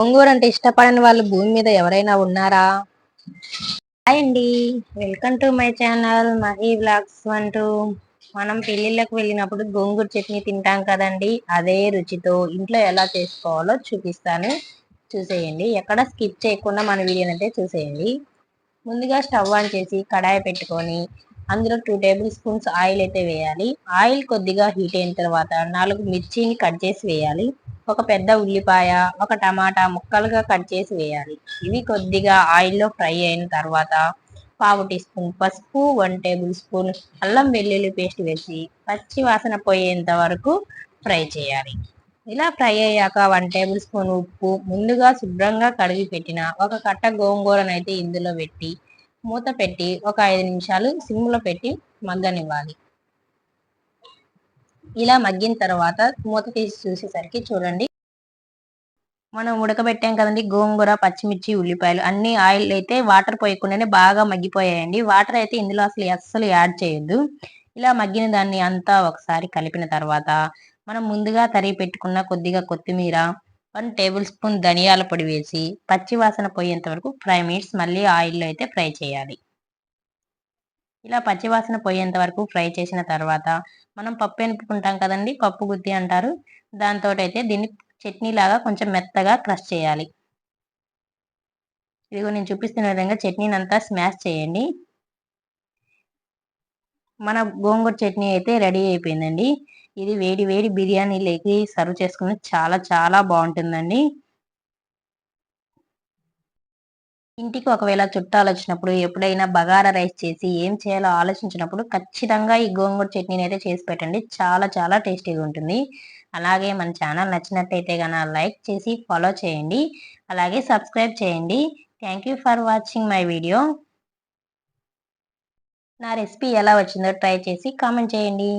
గోంగూర అంటే ఇష్టపడని వాళ్ళు భూమి మీద ఎవరైనా ఉన్నారా? హాయ్ అండి. Welcome to my channel Mahi blogs అంటూ మనం పెళ్ళిళ్ళకి వెళ్ళినప్పుడు గోంగూర చట్నీ తింటాం కదండి. అదే రుచితో ఇంట్లో ఎలా చేసుకోవాలో చూపిస్తాను. చూసేయండి. ఎక్కడ స్కిప్ చేయకుండా మన వీడియోని అయితే చూసేయండి. ముందుగా స్టవ్ ఆన్ చేసి కడాయి పెట్టుకొని అందులో టూ టేబుల్ స్పూన్స్ ఆయిల్ అయితే వేయాలి. ఆయిల్ కొద్దిగా హీట్ అయిన తర్వాత నాలుగు మిర్చిని కట్ చేసి వేయాలి. ఒక పెద్ద ఉల్లిపాయ ఒక టమాటా ముక్కలుగా కట్ చేసి వేయాలి. ఇవి కొద్దిగా ఆయిల్లో ఫ్రై అయిన తర్వాత పావు టీ స్పూన్ పసుపు వన్ టేబుల్ స్పూన్ అల్లం వెల్లుల్లి పేస్ట్ వేసి పచ్చి వాసన పోయేంత వరకు ఫ్రై చేయాలి. ఇలా ఫ్రై అయ్యాక వన్ టేబుల్ స్పూన్ ఉప్పు ముందుగా శుభ్రంగా కడిగి పెట్టిన ఒక కట్ట గోంగూరనైతే ఇందులో పెట్టి మూత పెట్టి ఒక ఐదు నిమిషాలు సిమ్లో పెట్టి మగ్గనివ్వాలి. ఇలా మగ్గిన తర్వాత మూత తీసి చూసేసరికి చూడండి. మనం ఉడకబెట్టాం కదండి గోంగూర పచ్చిమిర్చి ఉల్లిపాయలు అన్ని ఆయిల్ అయితే వాటర్ పోయకుండానే బాగా మగ్గిపోయాయండి. వాటర్ అయితే ఇందులో అసలు అస్సలు యాడ్ చేయొద్దు. ఇలా మగ్గిన దాన్ని అంతా ఒకసారి కలిపిన తర్వాత మనం ముందుగా తరిగి పెట్టుకున్న కొద్దిగా కొత్తిమీర వన్ టేబుల్ స్పూన్ ధనియాల పొడి వేసి పచ్చి వాసన పోయేంత వరకు ఫ్రై మినిట్స్ మళ్ళీ ఆయిల్లో అయితే ఫ్రై చేయాలి. ఇలా పచ్చివాసన పోయేంత వరకు ఫ్రై చేసిన తర్వాత మనం పప్పు ఎనుపుకుంటాం కదండి పప్పు గుత్తి అంటారు. దాంతో అయితే దీన్ని చట్నీ లాగా కొంచెం మెత్తగా క్రష్ చేయాలి. ఇదిగో నేను చూపిస్తున్న విధంగా చట్నీని అంతా స్మాష్ చేయండి. మన గోంగూర చట్నీ అయితే రెడీ అయిపోయిందండి. ఇది వేడి వేడి బిర్యానీలోకి సర్వ్ చేసుకుని చాలా చాలా బాగుంటుందండి. ఇంటికి ఒకవేళ చుట్టాలు వచ్చినప్పుడు ఎప్పుడైనా బగారా రైస్ చేసి ఏం చేయాలో ఆలోచించినప్పుడు ఖచ్చితంగా ఈ గోంగూర చట్నీని అయితే చేసి పెట్టండి. చాలా చాలా టేస్టీగా ఉంటుంది అలాగే మన ఛానల్ నచ్చినట్టయితే కనుక లైక్ చేసి ఫాలో చేయండి. అలాగే సబ్స్క్రైబ్ చేయండి. Thank you for watching my video. నా రెసిపీ ఎలా వచ్చిందో ట్రై చేసి కామెంట్ చేయండి.